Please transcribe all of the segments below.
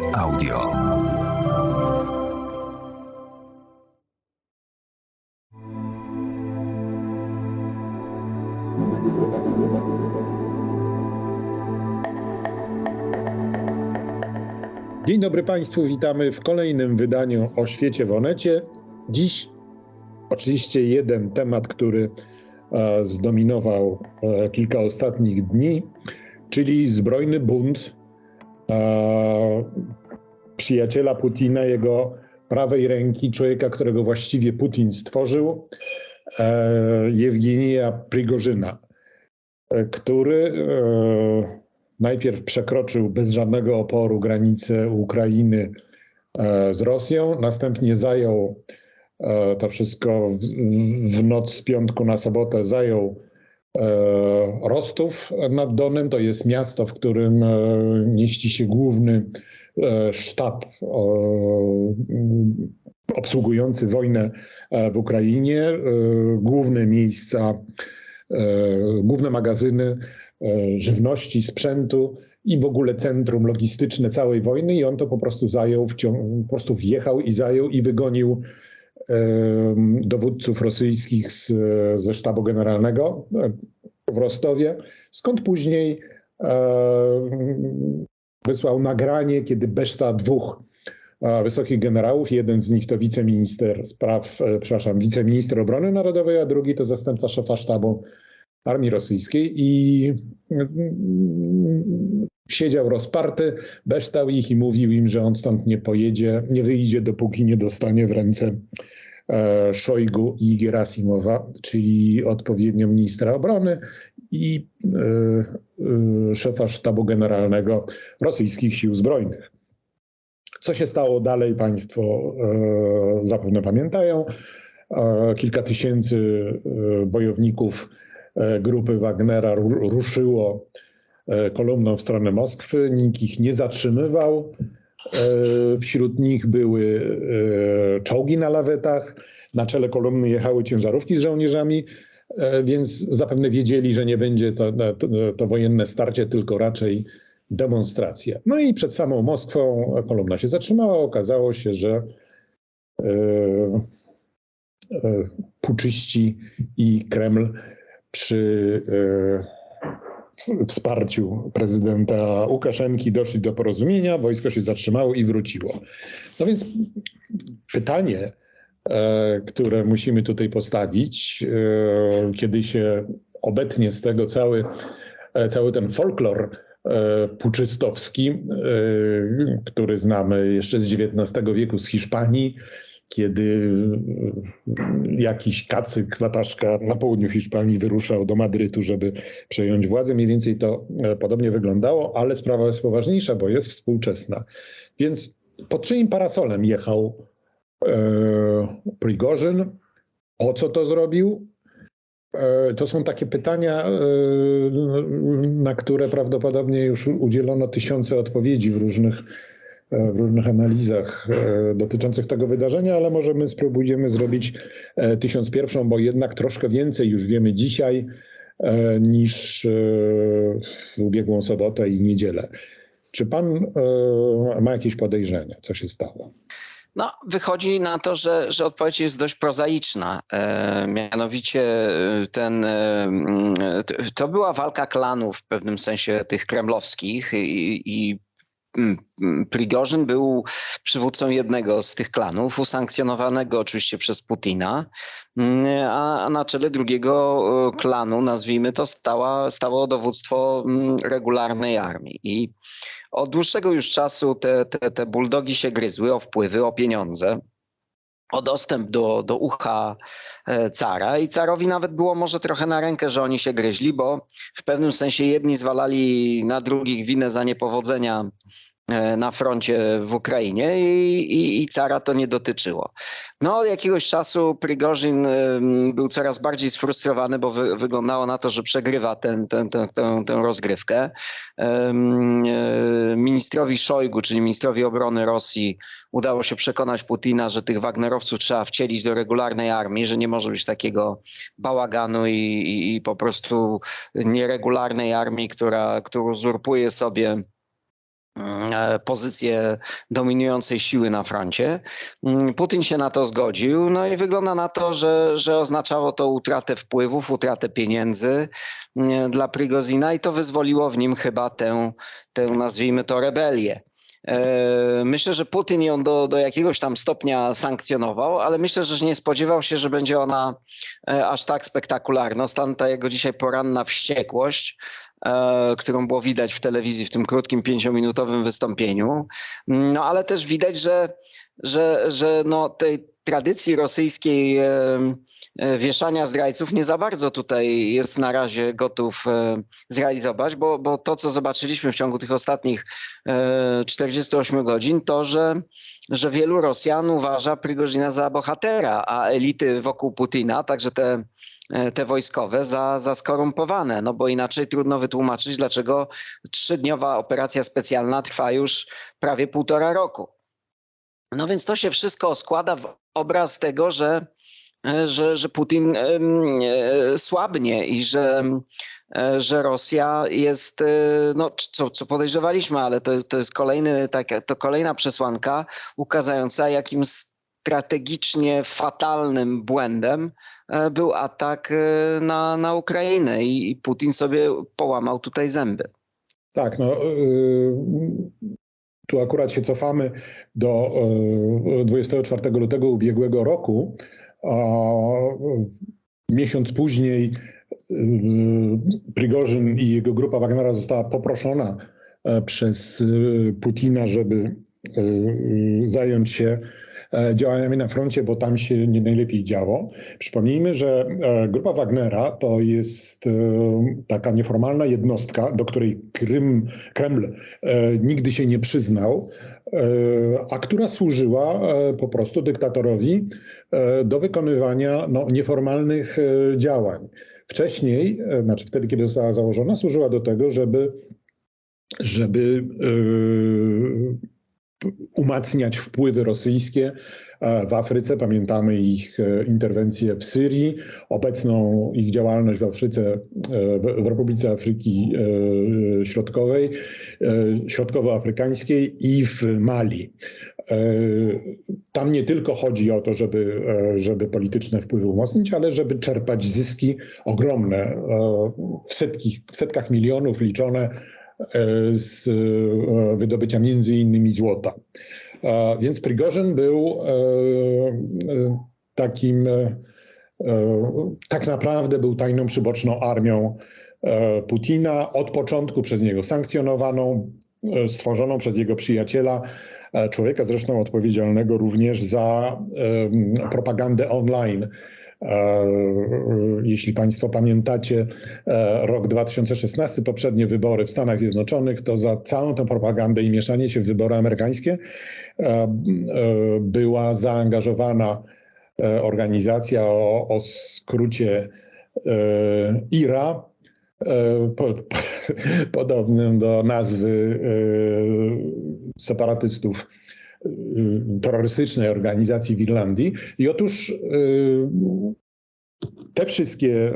Audio. Dzień dobry Państwu, witamy w kolejnym wydaniu o świecie w Onecie. Dziś oczywiście jeden temat, który e, zdominował e, kilka ostatnich dni, czyli zbrojny bunt przyjaciela Putina, jego prawej ręki, człowieka, którego właściwie Putin stworzył, Jewgenija Prigorzyna, który najpierw przekroczył bez żadnego oporu granicę Ukrainy z Rosją, następnie zajął to wszystko w, w noc z piątku na sobotę, zajął Rostów nad Donem. To jest miasto, w którym mieści się główny sztab obsługujący wojnę w Ukrainie, główne miejsca, główne magazyny żywności, sprzętu i w ogóle centrum logistyczne całej wojny i on to po prostu zajął, po prostu wjechał i zajął i wygonił dowódców rosyjskich z, ze sztabu generalnego w Rostowie, skąd później wysłał nagranie, kiedy beszta dwóch wysokich generałów. Jeden z nich to wiceminister spraw, przepraszam, wiceminister obrony narodowej, a drugi to zastępca szefa sztabu armii rosyjskiej i siedział rozparty, beształ ich i mówił im, że on stąd nie pojedzie, nie wyjdzie, dopóki nie dostanie w ręce Szojgu i Gerasimowa, czyli odpowiednio ministra obrony i szefa sztabu generalnego rosyjskich sił zbrojnych. Co się stało dalej, Państwo zapewne pamiętają. Kilka tysięcy bojowników grupy Wagnera ruszyło kolumną w stronę Moskwy. Nikt ich nie zatrzymywał. Wśród nich były czołgi na lawetach. Na czele kolumny jechały ciężarówki z żołnierzami, więc zapewne wiedzieli, że nie będzie to, to, to wojenne starcie, tylko raczej demonstracja. No i przed samą Moskwą kolumna się zatrzymała. Okazało się, że puczyści i Kreml przy wsparciu prezydenta Łukaszenki doszli do porozumienia, wojsko się zatrzymało i wróciło. No więc pytanie, które musimy tutaj postawić, kiedy się obetnie z tego cały, cały ten folklor puczystowski, który znamy jeszcze z XIX wieku z Hiszpanii, kiedy jakiś kacyk, wataszka na południu Hiszpanii wyruszał do Madrytu, żeby przejąć władzę. Mniej więcej to podobnie wyglądało, ale sprawa jest poważniejsza, bo jest współczesna. Więc pod czyim parasolem jechał e, Prigorzyn? O co to zrobił? E, to są takie pytania, e, na które prawdopodobnie już udzielono tysiące odpowiedzi w różnych w różnych analizach dotyczących tego wydarzenia, ale może my spróbujemy zrobić tysiąc pierwszą, bo jednak troszkę więcej już wiemy dzisiaj niż w ubiegłą sobotę i niedzielę. Czy pan ma jakieś podejrzenia, co się stało? No, wychodzi na to, że, że odpowiedź jest dość prozaiczna. E, mianowicie ten, e, to była walka klanów w pewnym sensie tych kremlowskich i, i Prigorzyn był przywódcą jednego z tych klanów, usankcjonowanego oczywiście przez Putina, a, na czele drugiego e, klanu, nazwijmy to, stała, stało dowództwo regularnej armii. I od dłuższego już czasu te, te, te buldogi się gryzły o wpływy, o pieniądze o dostęp do, do ucha e, cara. I carowi nawet było może trochę na rękę, że oni się gryźli, bo w pewnym sensie jedni zwalali na drugich winę za niepowodzenia na froncie w Ukrainie i, i, i, cara to nie dotyczyło. No od jakiegoś czasu Prigorzin był coraz bardziej sfrustrowany, bo wy, wyglądało na to, że przegrywa ten, ten, ten, tę, rozgrywkę. E, ministrowi Szojgu, czyli ministrowi obrony Rosji udało się przekonać Putina, że tych Wagnerowców trzeba wcielić do regularnej armii, że nie może być takiego bałaganu i, i, po prostu nieregularnej armii, która, która uzurpuje sobie pozycję dominującej siły na froncie. Mm, Putin się na to zgodził, no i wygląda na to, że, że oznaczało to utratę wpływów, utratę pieniędzy dla Prigozina i to wyzwoliło w nim chyba tę, tę nazwijmy to rebelię. E, myślę, że Putin ją do, do jakiegoś tam stopnia sankcjonował, ale myślę, że nie spodziewał się, że będzie ona e, aż tak spektakularna. Stąd ta jego dzisiaj poranna wściekłość, e, którą było widać w telewizji w tym krótkim pięciominutowym wystąpieniu. No ale też widać, że, że, że no, tej tradycji rosyjskiej E, wieszania zdrajców nie za bardzo tutaj jest na razie gotów e, zrealizować, bo, bo to, co zobaczyliśmy w ciągu tych ostatnich 48 e, godzin, to, że, że wielu Rosjan uważa Prigozina za bohatera, a elity wokół Putina, także te, te wojskowe, za, za skorumpowane, no bo inaczej trudno wytłumaczyć, dlaczego trzydniowa operacja specjalna trwa już prawie półtora roku. No więc to się wszystko składa w obraz tego, że E, że, że Putin e, słabnie i że, e, że Rosja jest, no, co, co podejrzewaliśmy, ale to jest, to jest kolejny, tak, to kolejna przesłanka ukazająca, jakim strategicznie fatalnym błędem był atak na, na Ukrainę i, Putin sobie połamał tutaj zęby. Tak, no. Tu akurat się cofamy do 24 lutego ubiegłego roku, miesiąc później y, Prigorzyn i jego grupa Wagnera została poproszona e, przez Putina, żeby zająć się e, działaniami na froncie, bo tam się nie najlepiej działo. Przypomnijmy, że e, grupa Wagnera to jest taka nieformalna jednostka, do której Krym, Kreml nigdy się nie przyznał, a która służyła po prostu dyktatorowi E, do wykonywania no, nieformalnych e, działań. Wcześniej, e, znaczy wtedy, kiedy została założona, służyła do tego, żeby, żeby umacniać wpływy rosyjskie w Afryce. Pamiętamy ich interwencje w Syrii, obecną ich działalność w Afryce, w Republice Afryki Środkowej, Środkowoafrykańskiej i w Mali. E, tam nie tylko chodzi o to, żeby, e, żeby polityczne wpływy umocnić, ale żeby czerpać zyski ogromne, e, w, setki, w setkach milionów liczone z wydobycia między innymi złota. Więc Prigorzyn był takim, tak naprawdę był tajną przyboczną armią Putina, od początku przez niego sankcjonowaną, stworzoną przez jego przyjaciela E, człowieka zresztą odpowiedzialnego również za propagandę online. E, jeśli Państwo pamiętacie e, rok 2016, poprzednie wybory w Stanach Zjednoczonych, to za całą tę propagandę i mieszanie się w wybory amerykańskie była zaangażowana organizacja o, o skrócie IRA, po, podobnym do nazwy separatystów terrorystycznej organizacji w Irlandii. I otóż y, te wszystkie y,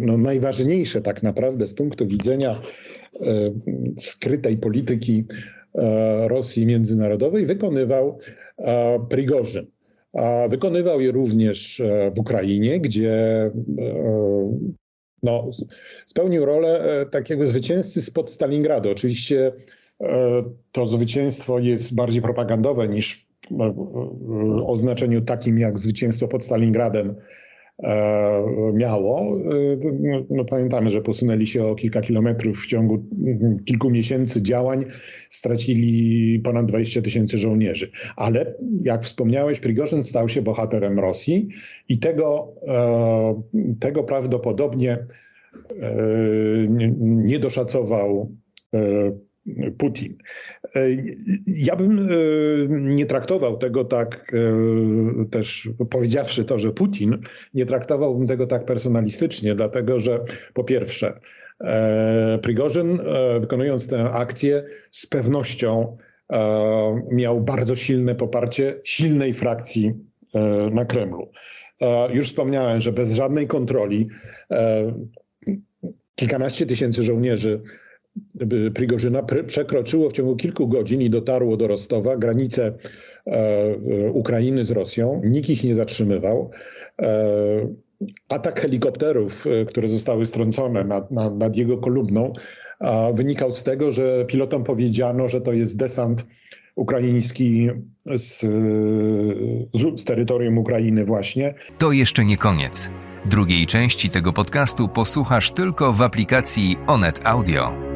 no, najważniejsze tak naprawdę z punktu widzenia skrytej polityki Rosji międzynarodowej wykonywał Prigorzyn. Wykonywał je również w Ukrainie, gdzie no, spełnił rolę takiego zwycięzcy spod Stalingradu. Oczywiście to zwycięstwo jest bardziej propagandowe niż e, e, o znaczeniu takim jak zwycięstwo pod Stalingradem miało. No, pamiętamy, że posunęli się o kilka kilometrów w ciągu kilku miesięcy działań, stracili ponad 20 tysięcy żołnierzy. Ale jak wspomniałeś, Prigorzyn stał się bohaterem Rosji i tego, tego prawdopodobnie nie doszacował Putin. E, ja bym e, nie traktował tego tak, e, też powiedziawszy to, że Putin, nie traktowałbym tego tak personalistycznie, dlatego że po pierwsze, Prigorzyn wykonując tę akcję z pewnością miał bardzo silne poparcie silnej frakcji na Kremlu. Już wspomniałem, że bez żadnej kontroli kilkanaście tysięcy żołnierzy Prigorzyna pr- przekroczyło w ciągu kilku godzin i dotarło do Rostowa, granicę e, e, Ukrainy z Rosją. Nikt ich nie zatrzymywał. E, atak helikopterów, które zostały strącone nad, nad, nad jego kolumną, wynikał z tego, że pilotom powiedziano, że to jest desant ukraiński z, z terytorium Ukrainy właśnie. To jeszcze nie koniec. Drugiej części tego podcastu posłuchasz tylko w aplikacji Onet Audio.